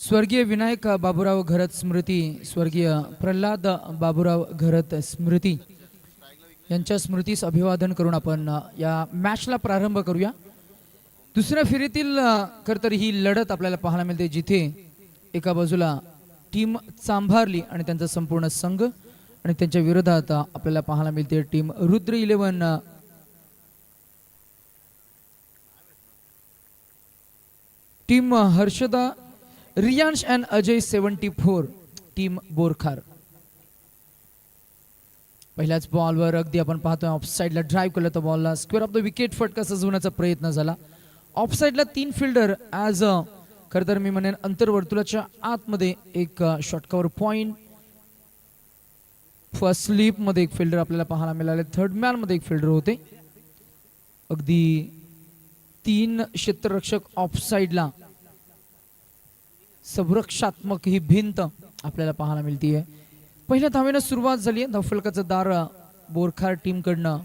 स्वर्गीय विनायक बाबूराव घरत स्मृती स्वर्गीय प्रल्हाद बाबूराव घरत स्मृती यांच्या स्मृतीस अभिवादन करून आपण या मॅचला प्रारंभ करूया. दुसऱ्या फेरीतील अ, तर ही लढत आपल्याला पाहायला मिळते जिथे एका बाजूला टीम चांभारली आणि त्यांचा संपूर्ण संघ आणि त्यांच्या विरोधात आपल्याला पाहायला मिळते team Rudra eleven. Team Harshada Riyansh and Ajay seventy four team Borkhar. पहिल्याच बॉलवर अगदी आपण पाहतोय ऑफसाईडला ड्राईव्ह केलं तर बॉलला स्क्वेअर ऑफ द विकेट फटका सजवण्याचा प्रयत्न झाला. ऑफसाईडला तीन फिल्डर ॲज अ खरं तर मी म्हणेन अंतर्वर्तुळाच्या आतमध्ये एक शॉटकवर पॉईंट फर्स्ट स्लीपमध्ये एक फिल्डर आपल्याला पाहायला मिळाले. थर्ड मॅनमध्ये एक फिल्डर होते. अगदी तीन क्षेत्ररक्षक ऑफसाईडला संरक्षात्मक ही भिंत आपल्याला पाहायला मिळतीये. पहिल्या धावेनं सुरुवात झाली. आहे धावफलकाचं दार बोरखार टीमकडनं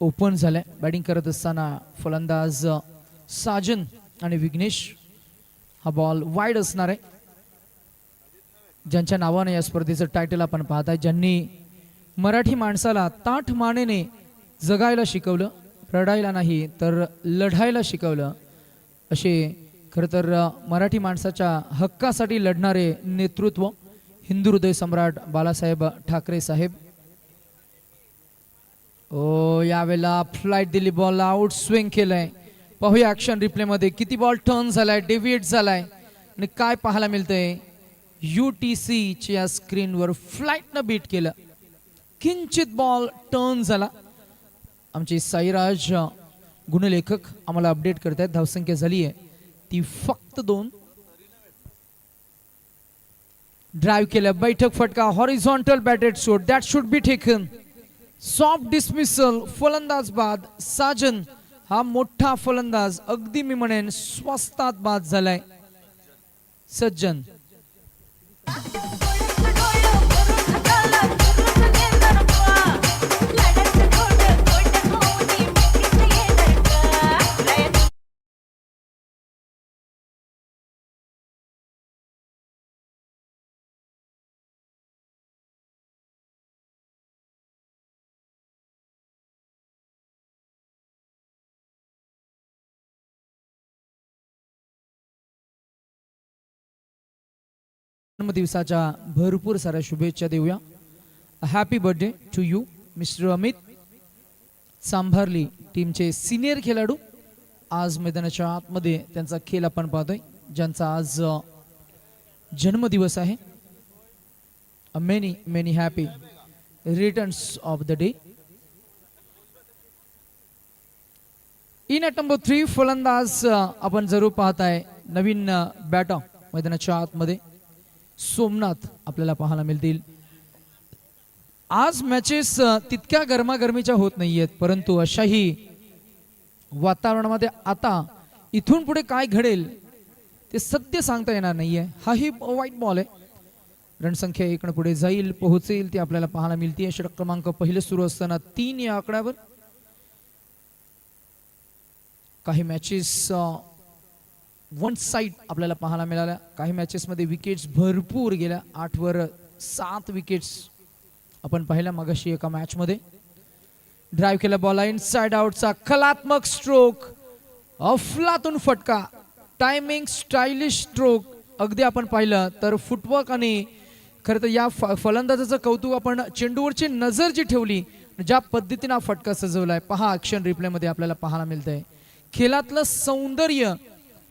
ओपन झालंय. बॅटिंग करत असताना फलंदाज साजन आणि विघ्नेश हा बॉल वाईड असणार आहे. ज्यांच्या नावाने या स्पर्धेचं टायटल आपण पाहताय ज्यांनी मराठी माणसाला ताठ मानेने जगायला शिकवलं रडायला नाही तर लढायला शिकवलं असे खरं तर मराठी माणसाच्या हक्कासाठी लढणारे नेतृत्व हिंदू हृदय सम्राट बालासाहेब ठाकरे साहेब. ओ यावेळेला फ्लाईट दिली बॉल आउट स्विंग केलंय. पाहूया ऍक्शन रिप्लेमध्ये किती बॉल टर्न झालाय डेव्हिएट झालाय. आणि काय पाहायला मिळतंय? यू टी च्या स्क्रीनवर फ्लाईटनं बीट केलं. किंचित बॉल टर्न झाला. आमचे साईराज गुणलेखक आम्हाला अपडेट करतायत. धावसंख्या झाली आहे ती फक्त दोन. ड्राईव्ह केलं बैठक फटका horizontal batted shot that should be taken soft dismissal फलंदाज बाद साजन. हा मोठा फलंदाज अगदी मी म्हणेन स्वस्तात बाद झालाय. सज्जन. जन्मदिवसाच्या भरपूर साऱ्या शुभेच्छा देऊया. Happy birthday to you mister Amit Sambharli टीमचे सिनियर खेळाडू. आज मैदानाच्या आतमध्ये त्यांचा खेळ आपण पाहतोय ज्यांचा आज जन्मदिवस आहे. Many many happy returns of the day in at number three फलंदाज आपण जरूर पाहताय नवीन बॅटा मैदानाच्या आतमध्ये. सोमनाथ आपल्याला पाहायला मिळतील. आज मॅचेस तितक्या गरमागरमीच्या होत नाहीयेत परंतु अशाही वातावरणामध्ये आता इथून पुढे काय घडेल ते सत्य सांगता येणार नाहीये. हाही वाईट बॉल आहे. रणसंख्या इकडे पुढे जाईल पोहोचेल ती आपल्याला पाहायला मिळते षटक क्रमांक पहिले सुरू असताना तीन या आकड्यावर. काही मॅचेस वन साईड आपल्याला पाहायला मिळाल्या. काही मॅचेसमध्ये विकेट्स भरपूर गेल्या. आठवर सात विकेट्स आपण पाहिल्या मगाशी एका मॅचमध्ये ड्राईव्ह केला बॉल इन साइड आउटचा कलात्मक स्ट्रोक अफलातून फटका टायमिंग स्टायलिश स्ट्रोक अगदी आपण पाहिलं तर फुटवर्क आणि खरं तर या फ- फलंदाजाचं कौतुक आपण चेंडूवरची नजर जी ठेवली ज्या पद्धतीने हा फटका सजवलाय पहा ॲक्शन रिप्लेमध्ये आपल्याला पाहायला मिळतंय. खेळातलं सौंदर्य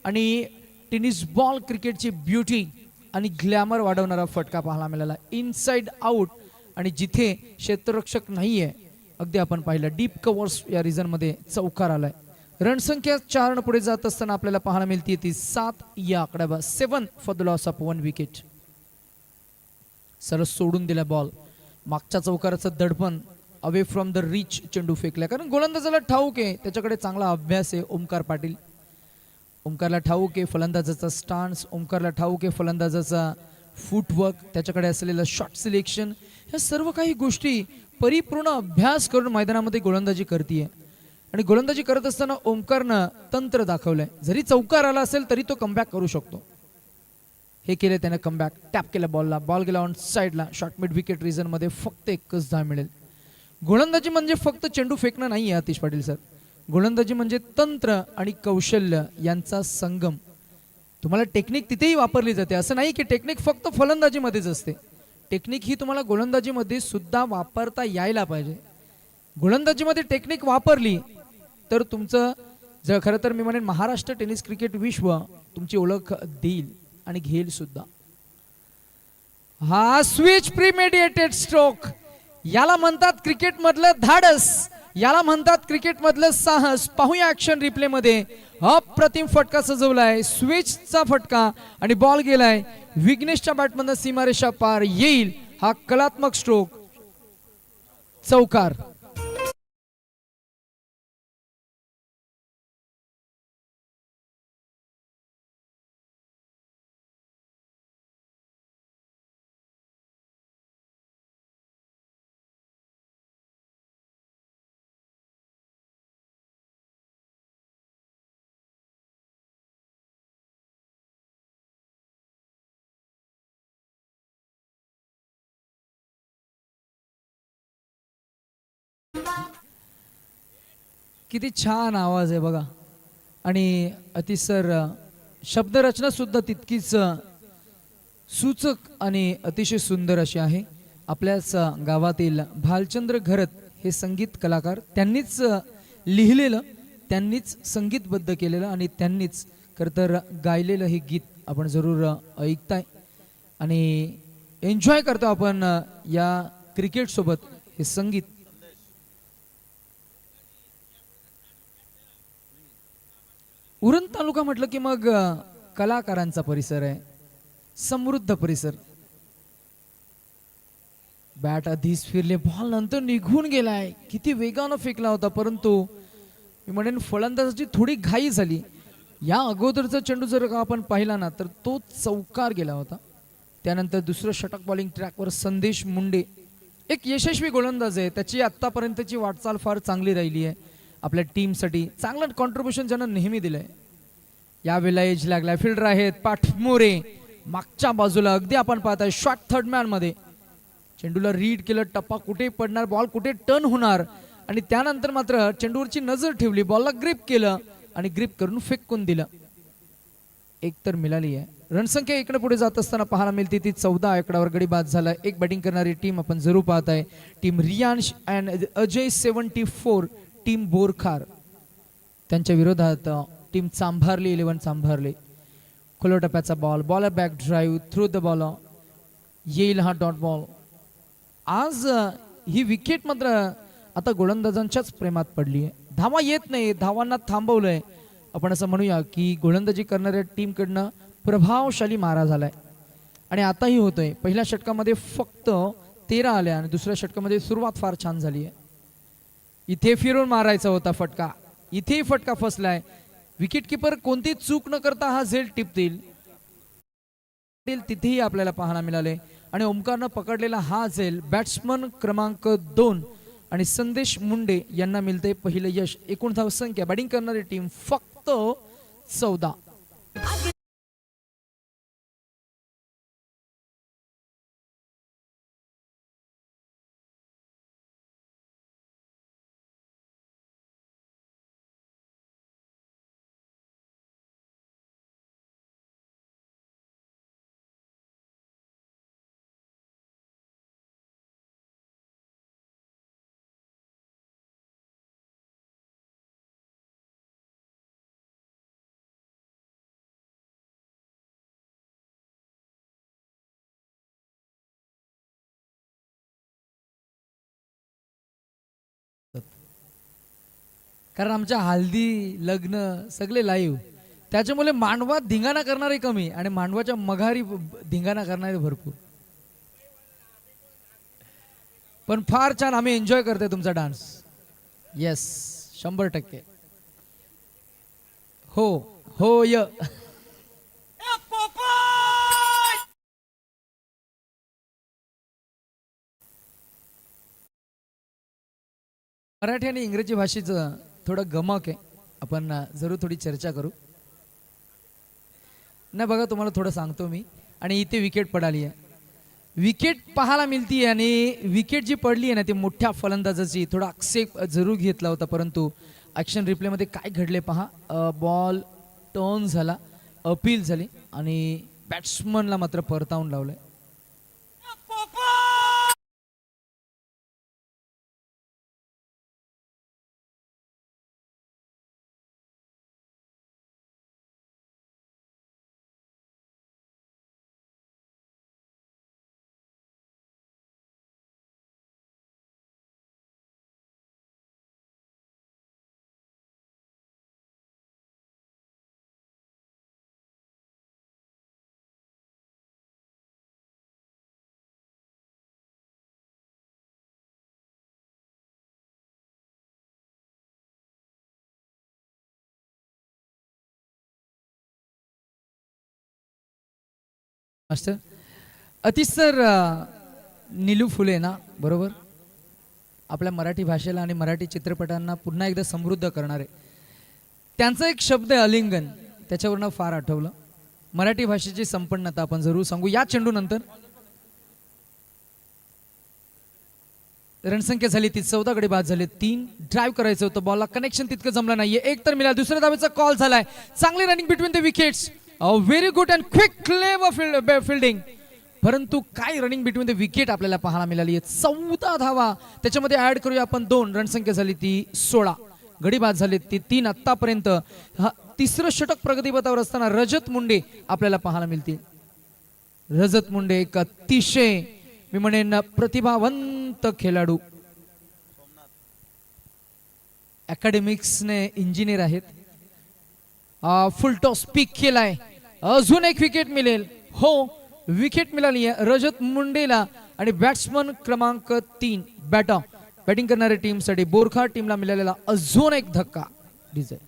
आणि टेनिस बॉल क्रिकेटची ब्युटी आणि ग्लॅमर वाढवणारा फटका पाहायला मिळाला. इनसाइड आउट आणि जिथे क्षेत्ररक्षक नाहीये अगदी आपण पाहिलं. डीप कवर्स या रिझनमध्ये चौकार आलाय. रणसंख्या चारण पुढे जात असताना आपल्याला पाहायला मिळते ती सात या आकड्यावर. Seven for the loss of one wicket सरस सोडून दिला बॉल मागच्या चौकाराचं दडपण अवे फ्रॉम द रिच चेंडू फेकला कारण गोलंदाजाला ठाऊक आहे. त्याच्याकडे चांगला अभ्यास आहे. ओमकार पाटील ओमकारला ठाऊक आहे फलंदाजाचा स्टान्स ओमकारला ठाऊक आहे फलंदाजाचा फुटवर्क त्याच्याकडे असलेलं शॉट सिलेक्शन ह्या सर्व काही गोष्टी परिपूर्ण अभ्यास करून मैदानामध्ये गोलंदाजी करते आणि गोलंदाजी करत असताना ओमकारनं तंत्र दाखवलंय. जरी चौकार आला असेल तरी तो कमबॅक करू शकतो. हे केले त्याने कमबॅक टॅप केलं बॉलला बॉल गेला ऑन साईडला शॉर्ट मिड विकेट रिझनमध्ये फक्त एकच धाव मिळेल. गोलंदाजी म्हणजे फक्त चेंडू फेकणं नाही आहे आतिश पाटील सर गोलंदाजी म्हणजे तंत्र आणि कौशल्य यांचा संगम. तुम्हाला टेक्निक तिथेही वापरली जाते. असं नाही की टेक्निक फक्त फलंदाजीमध्येच असते. टेक्निक ही तुम्हाला गोलंदाजीमध्ये सुद्धा वापरता यायला पाहिजे. गोलंदाजीमध्ये टेक्निक वापरली तर तुमचं जर खरं तर मी म्हणेन महाराष्ट्र टेनिस क्रिकेट विश्व तुमची ओळख देईल आणि घेईल सुद्धा. हा स्विच प्रीमेडिएटेड स्ट्रोक याला म्हणतात क्रिकेटमधलं धाडस. याला म्हणतात क्रिकेटमधलं साहस. पाहूया ऍक्शन रिप्ले मध्ये. अप्रतिम फटका सजवलाय. स्विचचा फटका आणि बॉल गेलाय. विघ्नेशच्या बॅटमधनं सीमारेषा पार येईल. हा कलात्मक स्ट्रोक चौकार. किती छान आवाज आहे बघा. आणि अतिसर शब्दरचनासुद्धा तितकीच सूचक आणि अतिशय सुंदर अशी आहे. आपल्याच गावातील भालचंद्र घरत हे संगीत कलाकार त्यांनीच लिहिलेलं त्यांनीच संगीतबद्ध केलेलं आणि त्यांनीच खरं तर गायलेलं हे गीत आपण जरूर ऐकताय. आणि एन्जॉय करतो आपण या क्रिकेटसोबत हे संगीत. उरण तालुका म्हटलं की मग कलाकारांचा परिसर आहे. समृद्ध परिसर. बॅट आधीच फिरले बॉल नंतर निघून गेलाय. किती वेगानं फेकला होता परंतु मी म्हणेन फलंदाजाची थोडी घाई झाली. या अगोदरचा चेंडू जर का आपण पाहिला ना तर तो चौकार गेला होता. त्यानंतर दुसरं षटक बॉलिंग ट्रॅकवर संदेश मुंडे. एक यशस्वी गोलंदाज आहे त्याची आत्तापर्यंतची वाटचाल फार चांगली राहिली आहे. आपल्या टीमसाठी चांगलं कॉन्ट्रीब्युशन ज्यानं नेहमी दिलंय. यावेळेला एज लागलाय फिल्डर आहेत पाठमोरे मागच्या बाजूला अगदी आपण पाहताय शॉर्ट थर्ड मॅनमध्ये. चेंडूला रीड केलं टप्पा कुठे पडणार बॉल कुठे टर्न होणार? आणि त्यानंतर मात्र चेंडूवरची नजर ठेवली बॉलला ग्रिप केलं आणि ग्रिप करून फेकून दिलं. एक तर मिळाली आहे. रणसंख्या इकडे पुढे जात असताना पाहायला मिळते ती चौदा आकडावर गडी बाद झाला. एक बॅटिंग करणारी टीम आपण जरूर पाहत आहे team Riyansh and Ajay seventy four team Borkhar. त्यांच्या विरोधात टीम चांभारली इलेव्हन चांभारली. खुल्या टप्प्याचा ball ball back drive through the ball येईल हा डॉट बॉल आज ही विकेट मात्र आता गोलंदाजांच्याच प्रेमात पडली आहे धावा येत नाही धावांना थांबवलंय. आपण असं म्हणूया की गोलंदाजी करणाऱ्या टीमकडनं प्रभावशाली मारा झालाय. आणि आताही होतोय. पहिल्या षटकामध्ये फक्त तेरा आल्या आणि दुसऱ्या षटकामध्ये सुरुवात फार छान झाली आहे इथे फिरून मारायचा होता फटका. इथेही फटका फसलाय. विकेट किपर कोणती चूक न करता हा झेल टिपतील. तिथेही आपल्याला पाहायला मिळाले. आणि ओमकारनं पकडलेला हा झेल बॅट्समन क्रमांक दोन आणि संदेश मुंडे यांना मिळते पहिलं यश. एकूण धावसंख्या बॅटिंग करणारी टीम फक्त चौदा. कारण आमच्या हल्दी लग्न सगळे लाईव्ह त्याच्यामुळे मांडवात धिंगाणा करणारे कमी आणि मांडवाच्या मघारी धिंगाणा करणारे भरपूर. पण फार छान आम्ही एन्जॉय करतोय तुमचा डान्स येस शंभर टक्के. हो हो य. मराठी आणि इंग्रजी भाषेचं थोडं गमक आहे. आपण जरूर थोडी चर्चा करू. नाही बघा तुम्हाला थोडं सांगतो मी. आणि इथे विकेट पडाली आहे. विकेट पाहायला मिळती आणि विकेट जी पडली आहे ना ती मोठ्या फलंदाजाची थोडा आक्षेप जरूर घेतला होता. परंतु ॲक्शन रिप्लेमध्ये काय घडले पहा. बॉल टर्न झाला अपील झाली आणि बॅट्समनला मात्र परतावून लावलं मास्टर? अतिसर सर निलू फुले ना बरोबर? आपल्या मराठी भाषेला आणि मराठी चित्रपटांना पुन्हा एकदा समृद्ध करणारे. त्यांचा एक शब्द आहे अलिंगन त्याच्यावरनं फार आठवलं. मराठी भाषेची संपन्नता आपण जरूर सांगू. या चेंडूनंतर रणसंख्या झाली ती चौदा कडे बाद झाले तीन ड्राईव्ह करायचं होतं. बॉलला कनेक्शन तितकं जमलं नाहीये. एक तर मिळाला दुसऱ्या दावेचा कॉल झालाय. चांगली running between the wickets very good and quick clean fielding परंतु काय रनिंग बिटवीन द विकेट आपल्याला पाहायला मिळाली? आहे चौदा धावा. त्याच्यामध्ये ऍड करूया आपण दोन. रनसंख्या झाली ती सोळा. गडीबाद झाली ती तीन. आतापर्यंत हा तिसरं षटक प्रगतीपथावर असताना रजत मुंडे आपल्याला पाहायला मिळतील. रजत मुंडे एक अतिशय मी म्हणेन प्रतिभावंत खेळाडू. अकॅडमिक्सने इंजिनियर आहेत. फुल टॉस पीक केलाय. अजून एक विकेट मिळेल. हो विकेट मिळाली आहे रजत मुंडेला आणि बॅट्समन क्रमांक तीन बॅटा बॅटिंग करणाऱ्या टीमसाठी बोरखा टीमला मिळालेला अजून एक धक्का. Design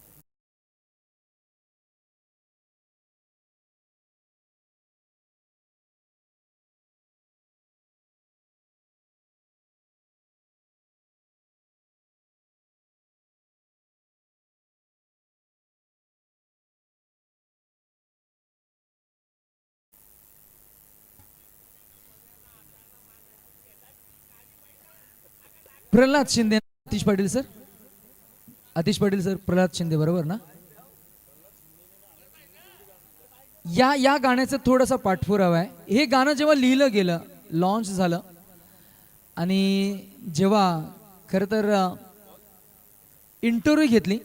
Pralhad Shinde Atish Patil sir. Atish Patil sir Pralhad Shinde बरोबर ना? या या गाण्याचं थोडासा पाठपुरावा आहे. हे गाणं जेव्हा लिहिलं गेलं लॉन्च झालं आणि जेव्हा खरं तर इंटरव्ह्यू घेतली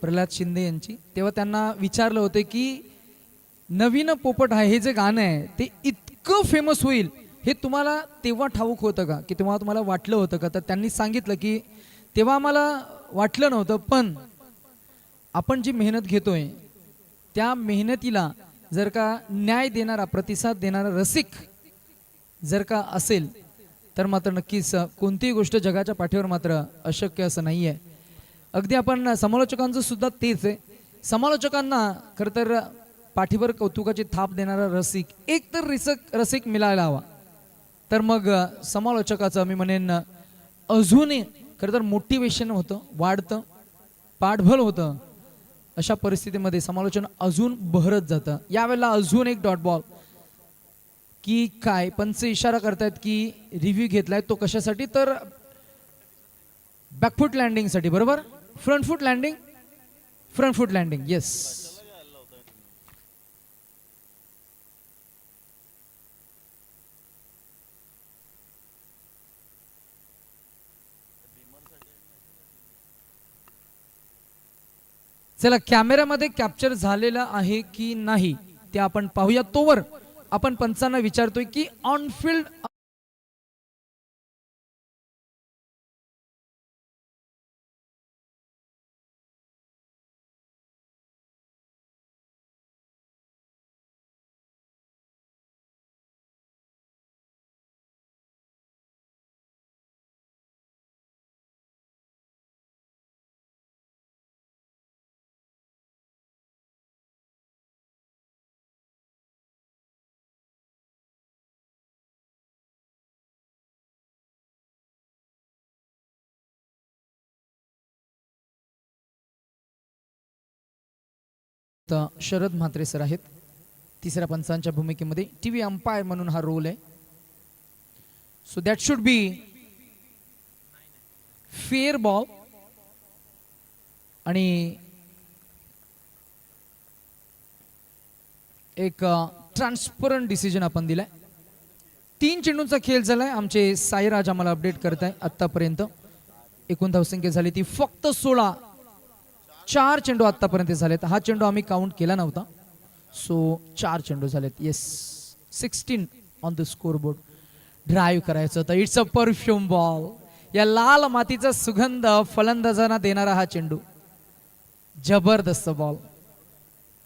प्रल्हाद शिंदे यांची तेव्हा त्यांना विचारलं होतं की नवीन पोपट आहे हे जे गाणं आहे ते इतकं फेमस होईल हे तुम्हाला तेव्हा ठाऊक होतं का? की तेव्हा तुम्हाला वाटलं होतं का? तर त्यांनी सांगितलं की तेव्हा आम्हाला वाटलं नव्हतं पण आपण जी मेहनत घेतोय त्या मेहनतीला जर का न्याय देणारा प्रतिसाद देणारा रसिक जर का असेल तर मात्र नक्कीच कोणतीही गोष्ट जगाच्या पाठीवर मात्र अशक्य असं नाही आहे अगदी आपण समालोचकांचं सुद्धा तेच आहे. समालोचकांना खरं तर पाठीवर कौतुकाची थाप देणारा रसिक एक तर रिसक रसिक मिळायला हवा. तर मग समालोचकाचं मी म्हणेन अजूनही खरं तर मोटिवेशन होतं वाढतं पाठबळ होतं. अशा परिस्थितीमध्ये समालोचन अजून बहरत जातं. यावेळेला अजून एक डॉट बॉल की काय? पंच इशारा करतायत की रिव्ह्यू घेतलाय तो कशासाठी? तर बॅकफूट लँडिंगसाठी बरोबर? Front foot landing front foot landing yes चला कॅमेऱ्यामध्ये कॅप्चर झालेलं आहे की नाही ते आपण पाहूया. तोवर आपण पंचांना विचारतोय की ऑनफिल्ड शरद म्हात्रे सर आहेत. तिसऱ्या पंचांच्या भूमिकेमध्ये टी व्ही अंपायर म्हणून हा रोल आहे. So that should be fair ball आणि एक ट्रान्सपरंट डिसिजन आपण दिलाय. तीन चेंडूंचा खेळ झालाय. आमचे साईराज आम्हाला अपडेट करत आहे आतापर्यंत एकूण धावसंख्या झाली ती फक्त सोळा. चार चेंडू आतापर्यंत झालेत. हा चेंडू आम्ही काउंट केला नव्हता. सो चार चेंडू झालेत. Yes sixteen on the score board drive करायचं होतं. इट्स अ परफ्यूम बॉल या लाल मातीचा सुगंध फलंदाजांना देणारा हा चेंडू. जबरदस्त बॉल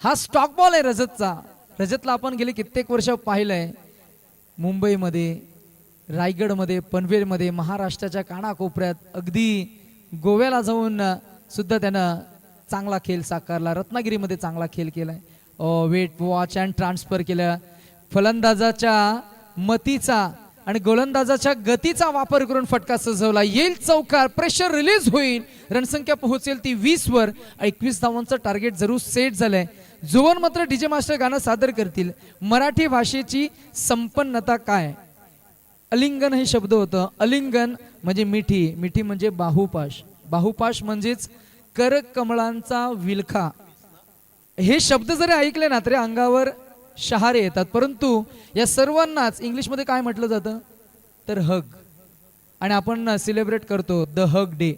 हा स्टॉक बॉल आहे रजतचा. रजतला आपण गेले कित्येक वर्ष पाहिलंय. मुंबईमध्ये रायगडमध्ये पनवेलमध्ये महाराष्ट्राच्या कानाकोपऱ्यात अगदी गोव्याला जाऊन सुद्धा त्यानं चांगला खेळ साकारला. रत्नागिरीमध्ये चांगला खेळ केलाय. वेट वॉच अँड ट्रान्सफर केलं. फलंदाजाच्या मतीचा आणि गोलंदाजाच्या गतीचा वापर करून फटका सजवला. येईल चौकार प्रेशर रिलीज होईल. रणसंख्या पोहोचेल ती वीस वर एकवीस धावांचं टार्गेट जरूर सेट झालंय. जुवन मात्र डीजे मास्टर गाणं सादर करतील. मराठी भाषेची संपन्नता काय? अलिंगन हे शब्द होतं. अलिंगन म्हणजे मिठी. मिठी म्हणजे बाहुपाश. बाहुपाश म्हणजेच कर कमळांचा विलखा. हे शब्द जरी ऐकले ना तरी अंगावर शहारे येतात. परंतु या सर्वांनाच इंग्लिशमध्ये काय म्हटलं जातं? तर हग आणि आपण सेलिब्रेट करतो द हग डे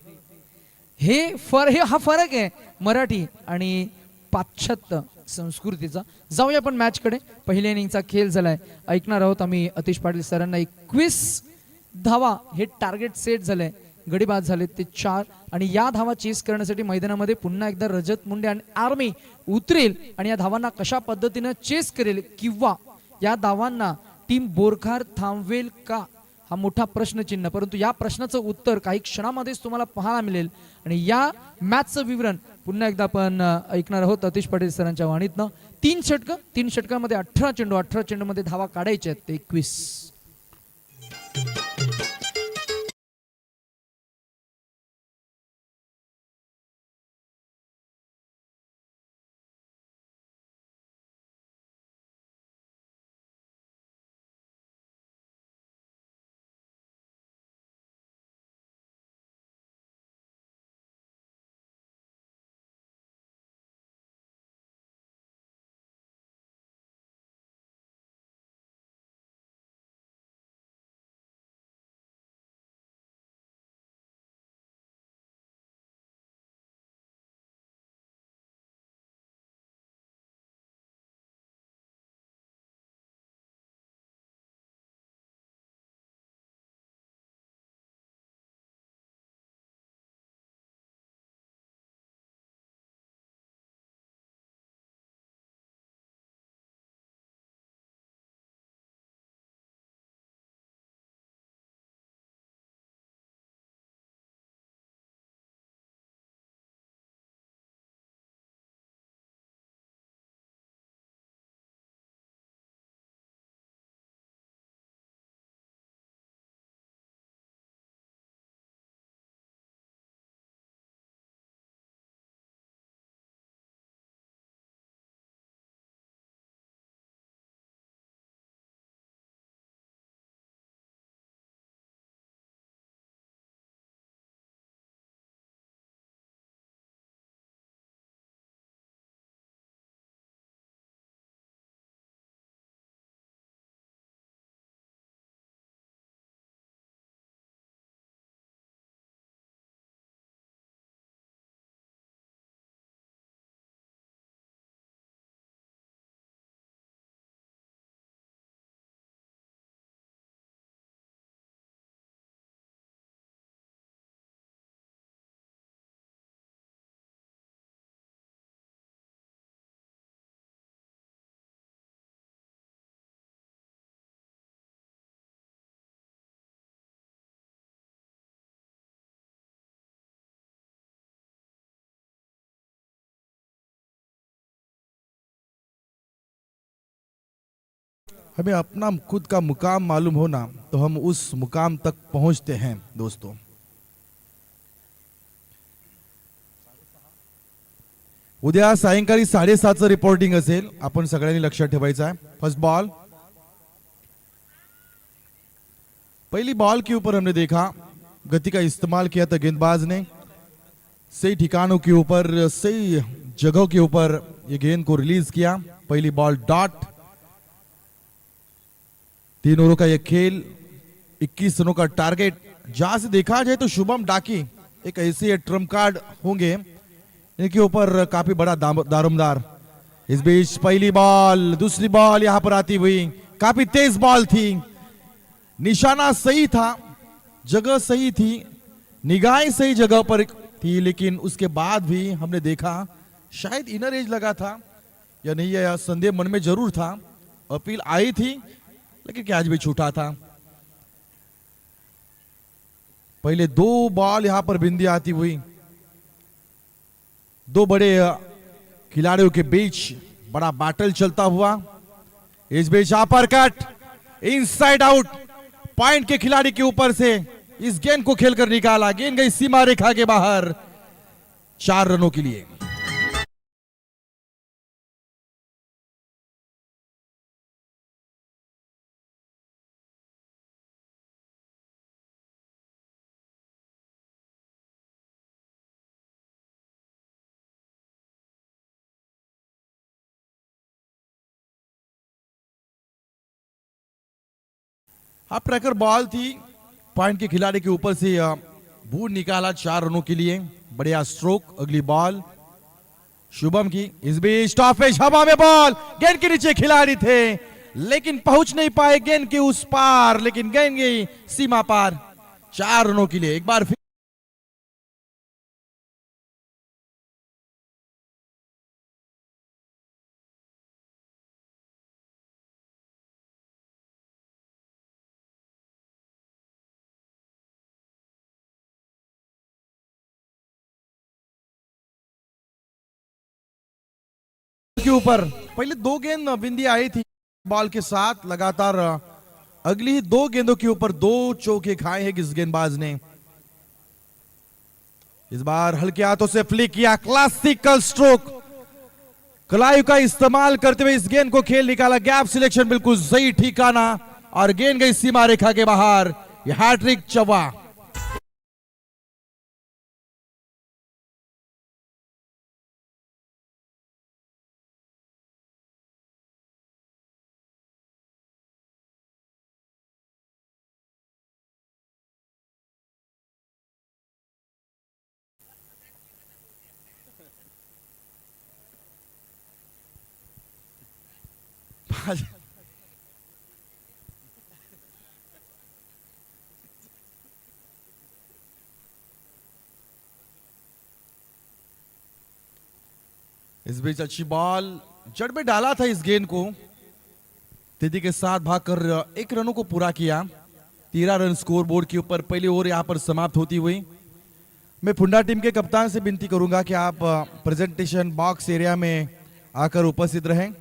हे फर हे हा फरक आहे मराठी आणि पाश्चात्य संस्कृतीचा. जाऊया आपण मॅचकडे पहिल्या इनिंगचा खेळ झालाय. ऐकणार आहोत आम्ही अतिश पाटील सरांना एकवीस धावा. हे टार्गेट सेट झालंय. गडीबाद झाले ते चार. आणि या धावा चेस करण्यासाठी मैदानामध्ये पुन्हा एकदा रजत मुंडे आणि आर्मी उतरेल आणि या धावांना कशा पद्धतीनं चेस करेल किंवा या धावांना टीम बोरखार थांबवेल का? हा मोठा प्रश्नचिन्ह. परंतु या प्रश्नाचं उत्तर काही क्षणामध्येच तुम्हाला पाहायला मिळेल. आणि या मॅचचं विवरण पुन्हा एकदा आपण ऐकणार आहोत. अतिश पटेल सरांच्या वाणीतनं. तीन षटकं तीन षटकामध्ये अठरा चेंडू अठरा चेंडूमध्ये धावा काढायच्या आहेत. ते एकवीस. हमें अपना खुद का मुकाम मालूम होना तो हम उस मुकाम तक पहुंचते हैं दोस्तों। उद्या सायंकाळी साडेसातचं रिपोर्टिंग असेल. आपण सगळ्यांनी लक्षात ठेवायचं आहे. फर्स्ट बॉल पहली बॉल के ऊपर हमने देखा. गति का इस्तेमाल किया था गेंदबाज ने. सही ठिकानों के ऊपर सही जगहों के ऊपर ये गेंद को रिलीज किया. पहली बॉल डॉट तीन ओवरों का यह खेल 21 रनों का टारगेट। जहाँ से देखा जाए तो शुभम डाकी एक ऐसे ट्रंप कार्ड होंगे, इनके ऊपर काफ़ी बड़ा दारोमदार। इस बीच पहली बॉल, दूसरी बॉल यहाँ पर आती हुई। काफ़ी तेज बॉल थी। निशाना सही था, जगह सही थी, निगाहें सही जगह पर थी, लेकिन उसके बाद भी हमने देखा, शायद इनर एज लगा था या नहीं यह संदेह मन में ज़रूर था। अपील आई थी लेकिन कैच भी छूटा था? पहले दो बॉल यहाँ पर बिंदी आती हुई, दो बड़े खिलाड़ियों के बीच बड़ा बैटल चलता हुआ। इस beach upper cut inside out point के खिलाड़ी के ऊपर से इस गेंद को खेलकर निकाला। गेंद गई सीमा रेखा के बाहर, चार रनों के लिए। अब ट्रैकर बॉल थी पॉइंट के खिलाड़ी के ऊपर से बूट निकाला चार रनों के लिए, बढ़िया स्ट्रोक अगली बॉल शुभम की, इस बीच स्टॉपेज हवा में बॉल गेंद के नीचे खिलाड़ी थे, लेकिन पहुँच नहीं पाए गेंद के उस पार, लेकिन गेंद गई सीमा पार। चार रनों के लिए, एक बार फिर के ऊपर। पहले दो गेंद बिंदी आई थी बॉल के साथ, लगातार अगली ही दो गेंदों के ऊपर दो चौके खाए हैं किस गेंदबाज ने। इस बार हल्के हाथों से फ्लिक किया, क्लासिकल स्ट्रोक। कलायु का इस्तेमाल करते हुए इस गेंद को खेल निकाला, गैप सिलेक्शन बिल्कुल सही ठिकाना, और गेंद गई सीमा रेखा के बाहर। यह हैट्रिक चवा। इस बीच अच्छी बॉल जड़ में डाला था इस गेंद को। तिथि के साथ भागकर एक रनों को पूरा किया। तेरह रन स्कोर बोर्ड के ऊपर पहली ओवर यहाँ पर समाप्त होती हुई। मैं फुंडा टीम के कप्तान से विनती करूँगा कि आप प्रेजेंटेशन बॉक्स एरिया में आकर उपस्थित रहें।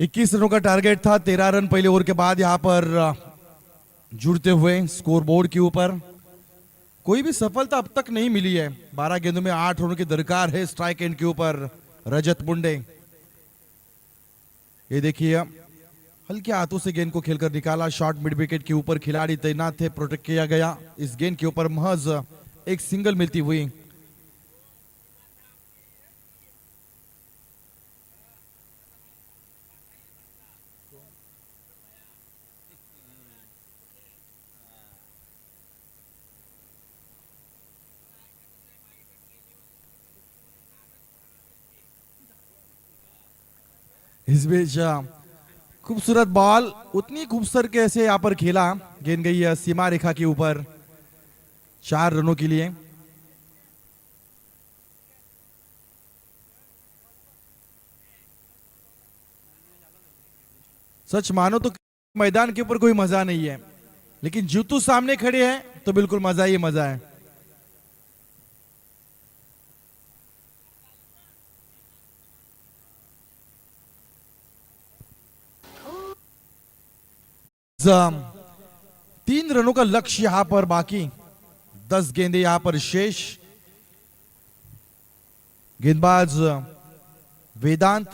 इक्कीस रनों का टारगेट था, तेरह रन पहले ओवर के बाद यहाँ पर जुड़ते हुए स्कोर बोर्ड के ऊपर। कोई भी सफलता अब तक नहीं मिली है। बारह गेंदों में आठ रनों की दरकार है स्ट्राइक एंड के ऊपर रजत मुंडे। ये देखिए, हल्के हाथों से गेंद को खेलकर निकाला। शॉर्ट मिड विकेट के ऊपर खिलाड़ी तैनात थे, प्रोटेक्ट किया गया। इस गेंद के ऊपर महज एक सिंगल मिलती हुई हिजबे हाँ। खूबसूरत बॉल उतनी खूबसूरत कैसे यहाँ पर खेला हाँ। गेंद गई है सीमा रेखा के ऊपर, चार रनों के लिए। सच मानो तो मैदान के ऊपर कोई मज़ा नहीं है, लेकिन जूतू सामने खड़े हैं तो बिल्कुल मज़ा ही मज़ा है। तीन रनों का लक्ष्य यहाँ पर बाकी। दस गेंदे यहाँ पर शेष। गेंदबाज वेदांत,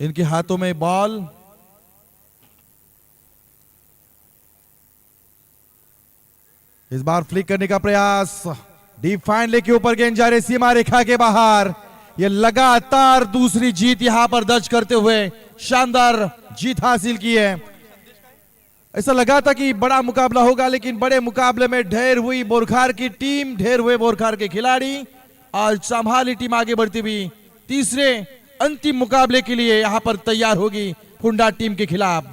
इनके हाथों में बॉल। इस बार फ्लिक करने का प्रयास। डीप लेके ऊपर गेंद जा रही सीमा रेखा के बाहर। ये लगातार दूसरी जीत यहाँ पर दर्ज करते हुए शानदार जीत हासिल की है। ऐसा लगा था कि बड़ा मुकाबला होगा, लेकिन बड़े मुकाबले में ढेर हुई बोरखार की टीम, ढेर हुए बोरखार के खिलाड़ी। और संभाली टीम आगे बढ़ती हुई, तीसरे अंतिम मुकाबले के लिए यहाँ पर तैयार होगी हुंडा टीम के खिलाफ।